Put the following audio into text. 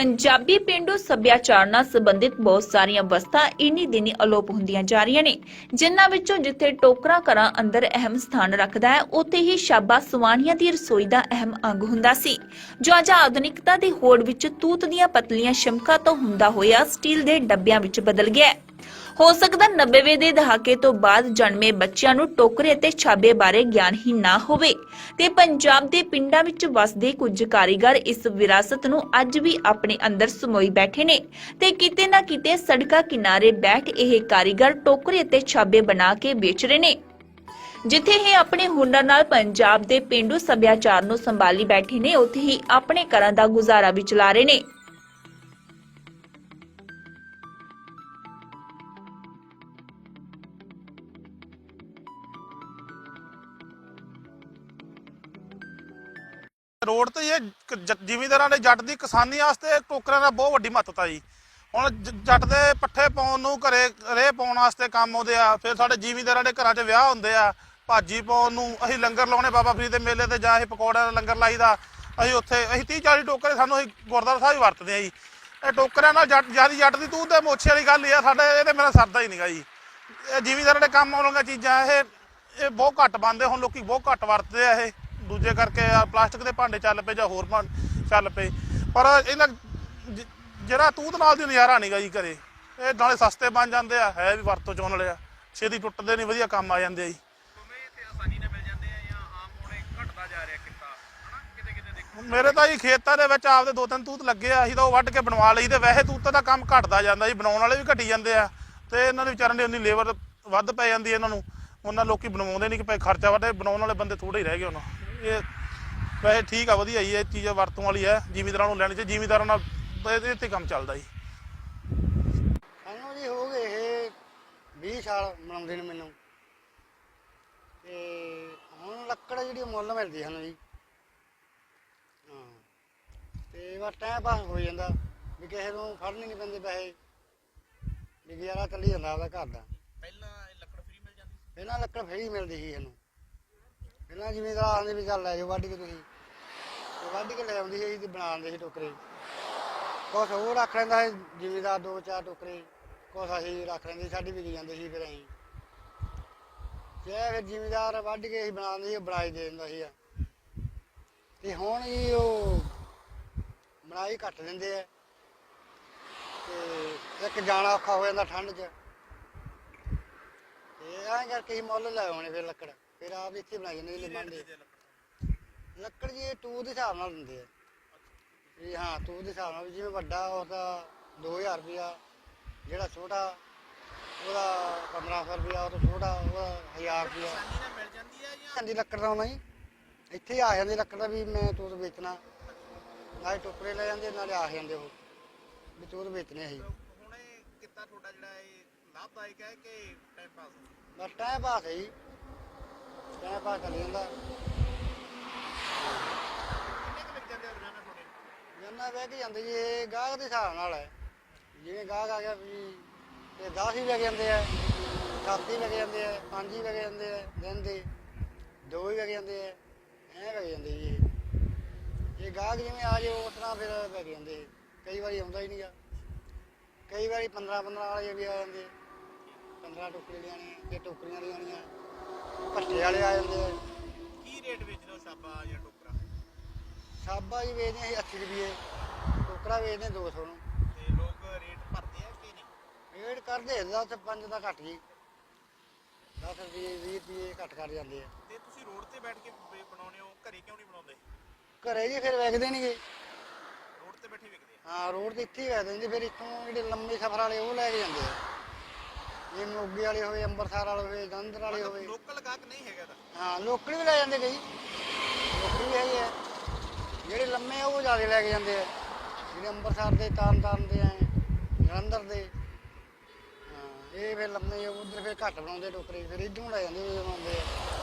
ਪੰਜਾਬੀ ਪਿੰਡੂ ਸੱਭਿਆਚਾਰ ਨਾਲ ਸੰਬੰਧਿਤ ਬਹੁਤ ਸਾਰੀਆਂ ਵਸਤਾਂ ਇਨੀ ਦਿਨੀ ਅਲੋਪ ਹੁੰਦੀਆਂ ਜਾ ਰਹੀਆਂ ਨੇ, ਜਿਨ੍ਹਾਂ ਵਿੱਚੋਂ ਜਿੱਥੇ ਟੋਕਰਾ ਘਰਾਂ ਅੰਦਰ ਅਹਿਮ ਸਥਾਨ ਰੱਖਦਾ ਹੈ, ਉੱਥੇ ਹੀ ਸ਼ਾਬਾ ਸਵਾਨੀਆਂ ਦੀ ਰਸੋਈ ਦਾ ਅਹਿਮ ਅੰਗ ਹੁੰਦਾ ਸੀ। ਜੋ ਅੱਜ ਆਧੁਨਿਕਤਾ ਦੀ ਹੋੜ ਵਿੱਚ ਤੂਤ ਦੀਆਂ ਪਤਲੀਆਂ ਸ਼ਮਕਾਂ ਤੋਂ ਹੁੰਦਾ ਹੋਇਆ ਸਟੀਲ ਦੇ ਡੱਬਿਆਂ ਵਿੱਚ ਬਦਲ ਗਿਆ ਹੈ। ਹੋ ਸਕਦਾ 90ਵੇਂ ਦੇ ਦਹਾਕੇ ਤੋਂ ਬਾਅਦ ਜਨਮੇ ਬੱਚਿਆਂ ਨੂੰ ਟੋਕਰੇ ਅਤੇ ਛਾਬੇ ਬਾਰੇ ਗਿਆਨ ਹੀ ਨਾ ਹੋਵੇ। ਤੇ ਪੰਜਾਬ ਦੇ ਪਿੰਡਾਂ ਵਿੱਚ ਵਸਦੇ ਕੁਝ ਕਾਰੀਗਰ ਇਸ ਵਿਰਾਸਤ ਨੂੰ ਅੱਜ ਵੀ ਆਪਣੇ ਅੰਦਰ ਸਮੋਈ ਬੈਠੇ ਨੇ। ਤੇ ਕਿਤੇ ਨਾ ਕਿਤੇ ਸੜਕਾਂ ਕਿਨਾਰੇ ਬੈਠ ਇਹ ਕਾਰੀਗਰ ਟੋਕਰੇ ਅਤੇ ਛਾਬੇ ਬਣਾ ਕੇ ਵੇਚ ਰਹੇ ਨੇ। ਜਿੱਥੇ ਇਹ ਆਪਣੇ ਹੁਨਰ ਨਾਲ ਪੰਜਾਬ ਦੇ ਪਿੰਡੂ ਸੱਭਿਆਚਾਰ ਨੂੰ ਸੰਭਾਲੀ ਬੈਠੇ ਨੇ, ਉੱਥੇ ਹੀ ਆਪਣੇ ਘਰਾਂ ਦਾ ਗੁਜ਼ਾਰਾ ਵੀ ਚਲਾ ਰਹੇ ਨੇ। ਰੋਡ ਤੇ ਇਹ ਕ- ਜ਼ਿਮੀਂਦਾਰਾਂ ਦੇ ਜੱਟ ਦੀ ਕਿਸਾਨੀ ਵਾਸਤੇ ਟੋਕਰਿਆਂ ਦਾ ਬਹੁਤ ਵੱਡੀ ਮਹੱਤਤਾ ਜੀ। ਹੁਣ ਜ- ਜੱਟ ਦੇ ਪੱਠੇ ਪਾਉਣ ਨੂੰ ਘਰੇ ਰੇ ਪਾਉਣ ਵਾਸਤੇ ਕੰਮ ਆਉਂਦੇ ਆ, ਫਿਰ ਸਾਡੇ ਜ਼ਿਮੀਂਦਾਰਾਂ ਦੇ ਘਰਾਂ 'ਚ ਵਿਆਹ ਹੁੰਦੇ ਆ, ਭਾਜੀ ਪਾਉਣ ਨੂੰ ਅਸੀਂ ਲੰਗਰ ਲਾਉਣੇ ਬਾਬਾ ਫਰੀਦ ਦੇ ਮੇਲੇ ਤੇ ਜਾਂ ਅਸੀਂ ਪਕੌੜਿਆਂ ਦਾ ਲੰਗਰ ਲਾਈਦਾ, ਅਸੀਂ ਉੱਥੇ, ਅਸੀਂ 30 40 ਟੋਕਰੇ ਸਾਨੂੰ ਅਸੀਂ ਗੁਰਦੁਆਰਾ ਸਾਹਿਬ ਹੀ ਵਰਤਦੇ ਆ ਜੀ। ਇਹ ਟੋਕਰਿਆਂ ਨਾਲ ਜੱਟ, ਜਿਆਦੀ ਜੱਟ ਦੀ ਤੂੰ ਤੇ ਮੋਛੇ ਵਾਲੀ ਗੱਲ ਹੀ ਆ, ਸਾਡੇ ਇਹ ਤੇ ਮੇਰਾ ਸਰਦਾ ਹੀ ਨਹੀਂਗਾ ਜੀ। ਇਹ ਜ਼ਿਮੀਂਦਾਰਾਂ ਦੇ ਕੰਮ ਆਉਣ ਵਾਲੀਆਂ ਚੀਜ਼ਾਂ, ਇਹ ਇਹ ਬਹੁਤ ਘੱਟ ਬੰਦੇ ਹੁਣ ਲੋਕੀ ਬਹੁਤ ਘੱਟ ਵਰਤਦੇ ਆ ਇਹ। ਦੂਜੇ ਕਰਕੇ ਆ ਪਲਾਸਟਿਕ ਦੇ ਭਾਂਡੇ ਚੱਲ ਪਏ ਜਾਂ ਹੋਰ ਚੱਲ ਪਏ। ਪਰ ਇਹਨਾਂ ਜਿਹੜਾ ਤੂਤ ਨਾਲ ਦੀ ਨਜ਼ਾਰਾ ਨਹੀਂਗਾ ਜੀ ਘਰੇ। ਇਹ ਨਾਲੇ ਸਸਤੇ ਬਣ ਜਾਂਦੇ ਆ ਹੈ ਵੀ ਵਰਤੋਂ ਚੋਣ ਵਾਲੇ ਆ। ਛੇਤੀ ਟੁੱਟਦੇ ਨਹੀਂ ਵਧੀਆ ਕੰਮ ਆ ਜਾਂਦੇ ਆ ਜੀ। ਮੇਰੇ ਤਾਂ ਜੀ ਖੇਤਾਂ ਦੇ ਵਿੱਚ ਆਪਦੇ ਦੋ ਤਿੰਨ ਤੂਤ ਲੱਗੇ ਆ ਅਸੀਂ ਤਾਂ ਉਹ ਵੱਢ ਕੇ ਬਣਵਾ ਲਈ ਤੇ ਵੈਸੇ ਤੂਤਾਂ ਦਾ ਕੰਮ ਘਟਦਾ ਜਾਂਦਾ ਜੀ ਬਣਾਉਣ ਵਾਲੇ ਵੀ ਘਟੀ ਜਾਂਦੇ ਆ। ਤੇ ਇਹਨਾਂ ਦੇ ਵਿਚਾਰਾਂ ਦੀ ਉਨੀ ਲੇਬਰ ਵੱਧ ਪੈ ਜਾਂਦੀ ਇਹਨਾਂ ਨੂੰ। ਉਹਨਾਂ ਲੋਕੀ ਬਣਾਉਂਦੇ ਨਹੀਂ ਕਿ ਭਾਈ ਖਰਚਾ ਵੱਧ ਬਣਾਉਣ ਵਾਲੇ ਬੰਦੇ ਥੋੜੇ ਹੀ ਰਹਿ ਗਏ ਹੁਣ। ਇਹ ਵੈਸੇ ਠੀਕ ਆ ਵਧੀਆ ਜੀ ਇਹ ਚੀਜ਼ ਵਰਤੋਂ ਵਾਲੀ ਹੈ ਜ਼ਿਮੀਂਦਾਰਾਂ ਨੂੰ ਲੈਣੀ ਚਾਹੀਦੀ ਜ਼ਿਮੀਂਦਾਰਾਂ ਨਾਲ ਇਹਦੇ ਤੇ ਕੰਮ ਚੱਲਦਾ ਜੀ। ਸਾਨੂੰ ਜੀ ਹੋ ਗਏ ਇਹ 20 ਸਾਲ ਬਣਾਉਂਦੇ ਨੇ ਮੈਨੂੰ। ਤੇ ਹੁਣ ਲੱਕੜ ਜਿਹੜੀ ਮੁੱਲ ਮਿਲਦੀ ਸਾਨੂੰ ਜੀ। ਹਾਂ ਤੇ ਬਸ ਟਾਈਮ ਪਾਸ ਹੋ ਜਾਂਦਾ ਵੀ ਕਿਸੇ ਨੂੰ ਫੜਨੇ ਨਹੀਂ ਪੈਂਦੇ ਪੈਸੇ। ਵੀ ਗੁਜ਼ਾਰਾ ਚੱਲੀ ਜਾਂਦਾ ਉਹਦਾ ਘਰ ਦਾ। ਪਹਿਲਾਂ ਇਹ ਲੱਕੜ ਫ੍ਰੀ ਮਿਲ ਜਾਂਦੀ ਸੀ। ਪਹਿਲਾਂ ਲੱਕੜ ਫਰੀ ਮਿਲਦੀ ਸੀ ਇਹਨੂੰ ਪਹਿਲਾਂ ਜਿਵੇਂ ਦਾ ਆਂਦੇ ਵੀ ਚੱਲ ਲੈ ਜਾਓ ਵੱਢ ਕੇ ਤੁਸੀਂ। ਤੇ ਵੱਢ ਕੇ ਲੈ ਆਉਂਦੀ ਸੀ ਤੇ ਬਣਾ ਦਿੰਦੇ ਸੀ ਟੋਕਰੇ। ਕੁਛ ਉਹ ਰੱਖ ਲੈਂਦਾ ਸੀ ਜ਼ਿਮੀਦਾਰ ਦੋ ਚਾਰ ਟੋਕਰੇ। ਕੁਛ ਅਸੀਂ ਰੱਖ ਲੈਂਦੇ ਸੀ, ਸਾਡੀ ਵਿਕ ਜਾਂਦੇ ਸੀ ਫਿਰ ਅਸੀਂ। ਜੇ ਫਿਰ ਜ਼ਿਮੀਦਾਰ ਵੱਢ ਕੇ ਅਸੀਂ ਬਣਾਉਂਦੇ ਸੀ ਉਹ ਬਣਾਈ ਦੇ ਦਿੰਦਾ ਸੀ ਤੇ ਹੁਣ ਜੀ ਉਹ ਬਣਾਈ ਘੱਟ ਦਿੰਦੇ ਆ। ਤੇ ਇੱਕ ਜਾਣਾ ਔਖਾ ਹੋ ਜਾਂਦਾ ਠੰਡ 'ਚ। ਤੇ ਐਂ ਕਰਕੇ ਹੀ ਮੁੱਲ ਲੈ ਆਉਣੇ ਫਿਰ ਲੱਕੜ। ਫਿਰ ਆਪ ਇੱਥੇ ਬਣਾਈ ਜਾਂਦੇ ਨੇ ਬੰਦੇ ਲੱਕੜ ਜੀ ਇਹ ਟੂ ਦੇ ਹਿਸਾਬ ਨਾਲ ਦਿੰਦੇ ਆ। ਵੀ ਹਾਂ ਟੂ ਦੇ ਹਿਸਾਬ ਨਾਲ ਵੀ ਜਿਵੇਂ ਵੱਡਾ ਉਹਦਾ 2000 ਰੁਪਿਆ ਜਿਹੜਾ ਛੋਟਾ ਉਹਦਾ 1500 ਰੁਪਿਆ ਉਹ ਤੋਂ ਛੋਟਾ ਉਹਦਾ 1000 ਰੁਪਿਆ ਆਸਾਨੀ ਨਾਲ ਮਿਲ ਜਾਂਦੀ ਆ ਜਾਂ? ਜਾਂਦੀ ਲੱਕੜ ਦਾ ਆਉਣਾ ਜੀ ਇੱਥੇ ਆ ਜਾਂਦੀ ਲੱਕੜ ਦਾ ਵੀ ਮੈਂ ਤੂਤ ਵੇਚਣਾ। ਨਾਲੇ ਟੋਕਰੇ ਲੈ ਜਾਂਦੇ ਨਾਲੇ ਆ ਜਾਂਦੇ ਉਹ। ਵੀ ਤੂਤ ਵੇਚਣੇ ਅਸੀਂ। ਹੁਣ ਇਹ ਕਿੱਤਾ ਤੁਹਾਡਾ ਜਿਹੜਾ ਇਹ ਲਾਭਦਾਇਕ ਹੈ ਕਿ ਟਾਈਮ ਪਾਸ ਬਸ ਟਾਈਮ ਪਾਸ ਹੈ ਜੀ। ਟਾਈਮ ਪਾਸ ਚੱਲ ਜਾਂਦਾ ਕੁ ਆ ਜੰਨਾ ਬਹਿ ਕੇ ਜਾਂਦੇ ਜੀ ਇਹ ਗਾਹਕ ਦੇ ਹਿਸਾਬ ਨਾਲ ਹੈ। ਜਿਵੇਂ ਗਾਹਕ ਆ ਗਿਆ ਵੀ ਤੇ 10 ਹੀ ਵਿਕ ਜਾਂਦੇ ਆ 7 ਹੀ ਵਿਕ ਜਾਂਦੇ ਆ 5 ਹੀ ਵਿਕ ਜਾਂਦੇ ਆ ਦਿਨ ਦੇ ਦੋ ਹੀ ਵਿਕ ਜਾਂਦੇ ਆ ਐਂ ਵਿਕ ਜਾਂਦੇ ਜੀ ਇਹ। ਇਹ ਗਾਹਕ ਜਿਵੇਂ ਆ ਜਾਏ ਉਸ ਤਰ੍ਹਾਂ ਫਿਰ ਵਿਕ ਜਾਂਦੇ। ਇਹ। ਕਈ ਵਾਰੀ ਆਉਂਦਾ ਹੀ ਨਹੀਂਗਾ ਕਈ ਵਾਰੀ 15 15 ਵਾਲੇ ਵੀ ਆ ਜਾਂਦੇ। 15 ਟੋਕਰੀ ਲਿਆਣੇ ਤੇ ਟੋਕਰੀਆਂ ਲਿਆਣੀਆਂ ਭੱਟੇ ਵਾਲੇ ਆ ਜਾਂਦੇ ਆ। ਕੀ ਰੇਟ ਵੇਚਦੇ ਹੋ ਛਾਪਾ ਜਾਂ ਟੋਕਰਾ? ਸਾਬਾ ਜੀ ਵੇਚਦੇ ਆ 80 ਰੁਪਏ ਟੋਕਰਾ ਵੇਚਦੇ ਆ 200 ਨੂੰ। ਤੇ ਲੋਕ ਰੇਟ ਭਰਦੇ ਆ ਕਿ ਨਹੀਂ? ਰੇਟ ਕਰਦੇ 10 5 ਦਾ ਘੱਟ ਜੀ। 10 ਰੁਪਏ 20 ਰੁਪਏ ਘੱਟ ਕਰ ਜਾਂਦੇ ਆ। ਤੇ ਤੁਸੀਂ ਰੋਡ ਤੇ ਬੈਠ ਕੇ ਬ- ਬਣਾਉਂਦੇ ਹੋ ਘਰੇ ਕਿਉਂ ਨਹੀਂ ਬਣਾਉਂਦੇ? ਘਰੇ ਜੀ ਫਿਰ ਵੇਚਦੇ ਨਹੀਂਗੇ ਰੋਡ ਤੇ ਬੈਠੇ ਵਿਕਦੇ ਆ? ਹਾਂ ਰੋਡ ਤੇ ਇੱਥੇ ਹੀ ਵੇਚਦੇ ਨੇ ਫਿਰ ਇੱਥੋਂ ਜਿਹੜੇ ਲੰਮੇ ਸਫ਼ਰ ਵਾਲੇ ਉਹ ਲੈ ਕੇ ਜਾਂਦੇ ਆ। ਜੇ ਮੋਗੇ ਵਾਲੇ ਹੋਵੇ ਅੰਮ੍ਰਿਤਸਰ ਵਾਲੇ ਹੋਵੇ ਜਲੰਧਰ ਵਾਲੇ ਹੋਵੇ। ਲੋਕਲ ਗਾਹਕ ਨਹੀਂ ਹੈਗਾ ਤਾਂ। ਹਾਂ ਲੋਕਲ ਵੀ ਲੈ ਜਾਂਦੇ ਕਈ। ਲੋਕਲ ਵੀ ਹੈਗੇ ਆ। ਜਿਹੜੇ ਲੰਮੇ ਆ ਉਹ ਜ਼ਿਆਦਾ ਲੈ ਕੇ ਜਾਂਦੇ ਆ। ਜਿਹੜੇ ਅੰਮ੍ਰਿਤਸਰ ਦੇ ਤਰਨਤਾਰਨ ਦੇ ਆ ਜਲੰਧਰ ਦੇ। ਹਾਂ ਇਹ ਫਿਰ ਲੰਮੇ ਉਧਰ ਫਿਰ ਘੱਟ ਬਣਾਉਂਦੇ ਟੋਕਰੇ। ਫਿਰ ਇੱਧਰੋਂ ਲੈ ਜਾਂਦੇ ਆ।